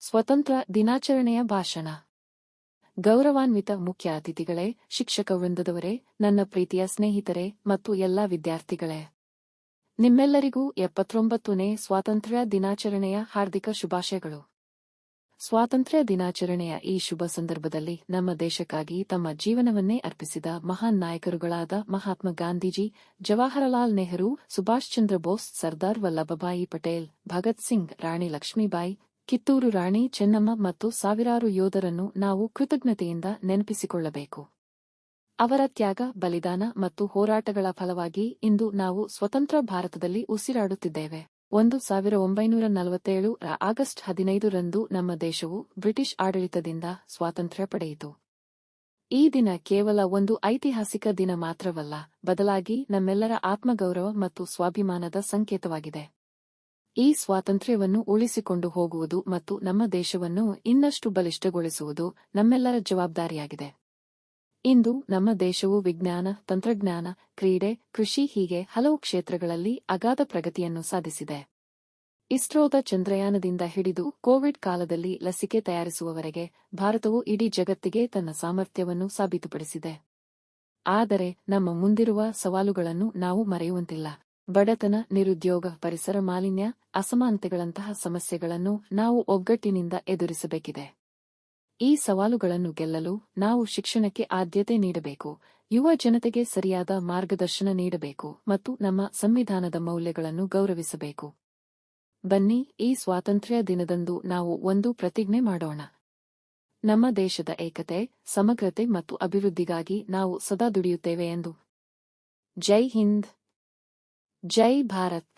ಸ್ವತಂತ್ರ ದಿನಾಚರಣೆಯ ಭಾಷಣ. ಗೌರವಾನ್ವಿತ ಮುಖ್ಯ ಅತಿಥಿಗಳೇ, ಶಿಕ್ಷಕ ವೃಂದದವರೇ, ನನ್ನ ಪ್ರೀತಿಯ ಸ್ನೇಹಿತರೆ ಮತ್ತು ಎಲ್ಲಾ ವಿದ್ಯಾರ್ಥಿಗಳೇ. ನಿಮ್ಮೆಲ್ಲರಿಗೂ ಎಪ್ಪತ್ತೊಂಬತ್ತನೇ ಸ್ವಾತಂತ್ರ್ಯ ದಿನಾಚರಣೆಯ ಹಾರ್ದಿಕ ಶುಭಾಶಯಗಳು. ಸ್ವಾತಂತ್ರ್ಯ ದಿನಾಚರಣೆಯ ಈ ಶುಭ ಸಂದರ್ಭದಲ್ಲಿ ನಮ್ಮ ದೇಶಕ್ಕಾಗಿ ತಮ್ಮ ಜೀವನವನ್ನೇ ಅರ್ಪಿಸಿದ ಮಹಾನ್ ನಾಯಕರುಗಳಾದ ಮಹಾತ್ಮ ಗಾಂಧೀಜಿ, ಜವಾಹರಲಾಲ್ ನೆಹರು, ಸುಭಾಷ್ ಚಂದ್ರ ಬೋಸ್, ಸರ್ದಾರ್ ವಲ್ಲಭಭಾಯಿ ಪಟೇಲ್, ಭಗತ್ ಸಿಂಗ್, ರಾಣಿ ಲಕ್ಷ್ಮೀಬಾಯಿ ಕಿತ್ತೂರು ರಾಣಿ ಚೆನ್ನಮ್ಮ ಮತ್ತು ಸಾವಿರಾರು ಯೋಧರನ್ನು ನಾವು ಕೃತಜ್ಞತೆಯಿಂದ ನೆನಪಿಸಿಕೊಳ್ಳಬೇಕು. ಅವರ ತ್ಯಾಗ, ಬಲಿದಾನ ಮತ್ತು ಹೋರಾಟಗಳ ಫಲವಾಗಿ ಇಂದು ನಾವು ಸ್ವತಂತ್ರ ಭಾರತದಲ್ಲಿ ಉಸಿರಾಡುತ್ತಿದ್ದೇವೆ. ಒಂದು ಸಾವಿರ ಒಂಬೈನೂರ ನಲವತ್ತೇಳು ಆಗಸ್ಟ್ ಹದಿನೈದರಂದು ನಮ್ಮ ದೇಶವು ಬ್ರಿಟಿಷ್ ಆಡಳಿತದಿಂದ ಸ್ವಾತಂತ್ರ್ಯ ಪಡೆಯಿತು. ಈ ದಿನ ಕೇವಲ ಒಂದು ಐತಿಹಾಸಿಕ ದಿನ ಮಾತ್ರವಲ್ಲ, ಬದಲಾಗಿ ನಮ್ಮೆಲ್ಲರ ಆತ್ಮಗೌರವ ಮತ್ತು ಸ್ವಾಭಿಮಾನದ ಸಂಕೇತವಾಗಿದೆ. ಈ ಸ್ವಾತಂತ್ರ್ಯವನ್ನು ಉಳಿಸಿಕೊಂಡು ಹೋಗುವುದು ಮತ್ತು ನಮ್ಮ ದೇಶವನ್ನು ಇನ್ನಷ್ಟು ಬಲಿಷ್ಠಗೊಳಿಸುವುದು ನಮ್ಮೆಲ್ಲರ ಜವಾಬ್ದಾರಿಯಾಗಿದೆ. ಇಂದು ನಮ್ಮ ದೇಶವು ವಿಜ್ಞಾನ, ತಂತ್ರಜ್ಞಾನ, ಕ್ರೀಡೆ, ಕೃಷಿ ಹೀಗೆ ಹಲವು ಕ್ಷೇತ್ರಗಳಲ್ಲಿ ಅಗಾಧ ಪ್ರಗತಿಯನ್ನು ಸಾಧಿಸಿದೆ. ಇಸ್ರೋದ ಚಂದ್ರಯಾನದಿಂದ ಹಿಡಿದು ಕೋವಿಡ್ ಕಾಲದಲ್ಲಿ ಲಸಿಕೆ ತಯಾರಿಸುವವರೆಗೆ ಭಾರತವು ಇಡೀ ಜಗತ್ತಿಗೆ ತನ್ನ ಸಾಮರ್ಥ್ಯವನ್ನು ಸಾಬೀತುಪಡಿಸಿದೆ. ಆದರೆ ನಮ್ಮ ಮುಂದಿರುವ ಸವಾಲುಗಳನ್ನು ನಾವು ಮರೆಯುವಂತಿಲ್ಲ. ಬಡತನ, ನಿರುದ್ಯೋಗ, ಪರಿಸರ ಮಾಲಿನ್ಯ, ಅಸಮಾನತೆಗಳಂತಹ ಸಮಸ್ಯೆಗಳನ್ನು ನಾವು ಒಗ್ಗಟ್ಟಿನಿಂದ ಎದುರಿಸಬೇಕಿದೆ. ಈ ಸವಾಲುಗಳನ್ನು ಗೆಲ್ಲಲು ನಾವು ಶಿಕ್ಷಣಕ್ಕೆ ಆದ್ಯತೆ ನೀಡಬೇಕು, ಯುವ ಜನತೆಗೆ ಸರಿಯಾದ ಮಾರ್ಗದರ್ಶನ ನೀಡಬೇಕು ಮತ್ತು ನಮ್ಮ ಸಂವಿಧಾನದ ಮೌಲ್ಯಗಳನ್ನು ಗೌರವಿಸಬೇಕು. ಬನ್ನಿ, ಈ ಸ್ವಾತಂತ್ರ್ಯ ದಿನದಂದು ನಾವು ಒಂದು ಪ್ರತಿಜ್ಞೆ ಮಾಡೋಣ. ನಮ್ಮ ದೇಶದ ಏಕತೆ, ಸಮಗ್ರತೆ ಮತ್ತು ಅಭಿವೃದ್ಧಿಗಾಗಿ ನಾವು ಸದಾ ದುಡಿಯುತ್ತೇವೆ ಎಂದು. ಜೈ ಹಿಂದ್! ಜೈ ಭಾರತ್